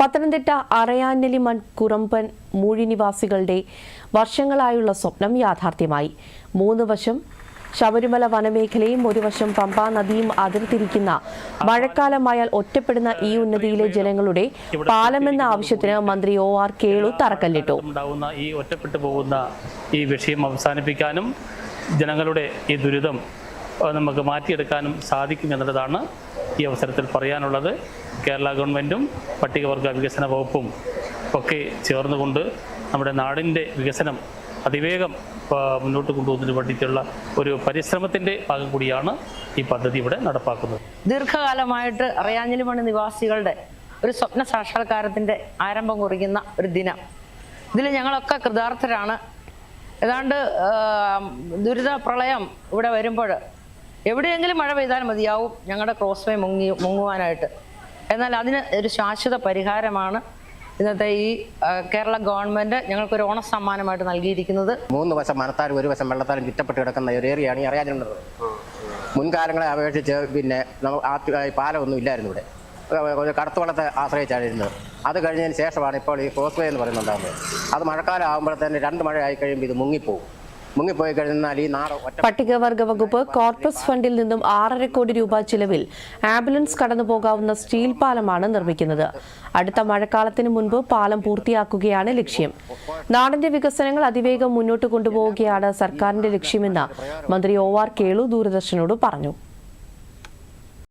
പത്തനംതിട്ട അറയാനെലിമൺ കുറമ്പൻ മൂഴിനിവാസികളുടെ വർഷങ്ങളായുള്ള സ്വപ്നം യാഥാർത്ഥ്യമായി. മൂന്ന് വശം ശബരിമല വനമേഖലയും ഒരു വശം പമ്പാ നദിയും അതിർത്തിരിക്കുന്ന മഴക്കാലമായാൽ ഒറ്റപ്പെടുന്ന ഈ ഉന്നതിയിലെ ജനങ്ങളുടെ പാലമെന്ന ആവശ്യത്തിന് മന്ത്രി ഒ ആർ കേളു തറക്കല്ലിട്ടു. ഉണ്ടാവുന്ന ഈ ഒറ്റപ്പെട്ടു പോകുന്ന ഈ വിഷയം അവസാനിപ്പിക്കാനും ജനങ്ങളുടെ ഈ ദുരിതം നമുക്ക് മാറ്റിയെടുക്കാനും സാധിക്കും എന്നുള്ളതാണ് ഈ അവസരത്തിൽ പറയാനുള്ളത്. കേരള ഗവൺമെന്റും പട്ടികവർഗ വികസന വകുപ്പും ഒക്കെ ചേർന്നുകൊണ്ട് നമ്മുടെ നാടിന്റെ വികസനം അതിവേഗം മുന്നോട്ട് കൊണ്ടുപോകുന്നതിന് വേണ്ടിയിട്ടുള്ള ഒരു പരിശ്രമത്തിന്റെ ഭാഗം കൂടിയാണ് ഈ പദ്ധതി ഇവിടെ നടപ്പാക്കുന്നത്. ദീർഘകാലമായിട്ട് അറിയാഞ്ഞിലിമണ് നിവാസികളുടെ ഒരു സ്വപ്ന സാക്ഷാത്കാരത്തിന്റെ ആരംഭം കുറിക്കുന്ന ഒരു ദിനം. ഇതിൽ ഞങ്ങളൊക്കെ കൃതാർത്ഥരാണ്. ഏതാണ്ട് ദുരിത പ്രളയം ഇവിടെ വരുമ്പോൾ എവിടെയെങ്കിലും മഴ പെയ്താൽ മതിയാവും ഞങ്ങളുടെ ക്രോസ്വേ മുങ്ങി മുങ്ങുവാനായിട്ട്. എന്നാൽ അതിന് ഒരു ശാശ്വത പരിഹാരമാണ് ഇന്നത്തെ ഈ കേരള ഗവൺമെന്റ് ഞങ്ങൾക്കൊരു ഓണ സമ്മാനമായിട്ട് നൽകിയിരിക്കുന്നത്. മൂന്ന് വശം മനത്താലും ഒരു വശം വെള്ളത്താലും ചുറ്റപ്പെട്ട് കിടക്കുന്ന ഒരു ഏരിയയാണ് ഈ അറിയാനുള്ളത് മുൻകാലങ്ങളെ അപേക്ഷിച്ച് പിന്നെ പാലമൊന്നും ഇല്ലായിരുന്നു ഇവിടെ. ഒരു കടത്തുവള്ളത്തെ ആശ്രയിച്ചാണ് ഇരുന്നത്. അത് കഴിഞ്ഞതിന് ശേഷമാണ് ഇപ്പോൾ ഈ ക്രോസ് വേ എന്ന് പറയുന്നുണ്ടാകുന്നത് അത് മഴക്കാലം ആകുമ്പോഴത്തേന് രണ്ട് മഴ ആയി കഴിയുമ്പോൾ ഇത് മുങ്ങിപ്പോകും പട്ടികവർഗ വകുപ്പ് കോർപ്പസ് ഫണ്ടിൽ നിന്നും ആറര കോടി രൂപ ചിലവിൽ ആംബുലൻസ് കടന്നു പോകാവുന്ന സ്റ്റീൽ പാലമാണ് നിർമ്മിക്കുന്നത്. അടുത്ത മഴക്കാലത്തിന് മുൻപ് പാലം പൂർത്തിയാക്കുകയാണ് ലക്ഷ്യം. നാടിന്റെ വികസനങ്ങൾ അതിവേഗം മുന്നോട്ട് കൊണ്ടുപോവുകയാണ് സർക്കാരിന്റെ ലക്ഷ്യമെന്ന് മന്ത്രി ഒ ആർ കേളു ദൂരദർശനോട് പറഞ്ഞു.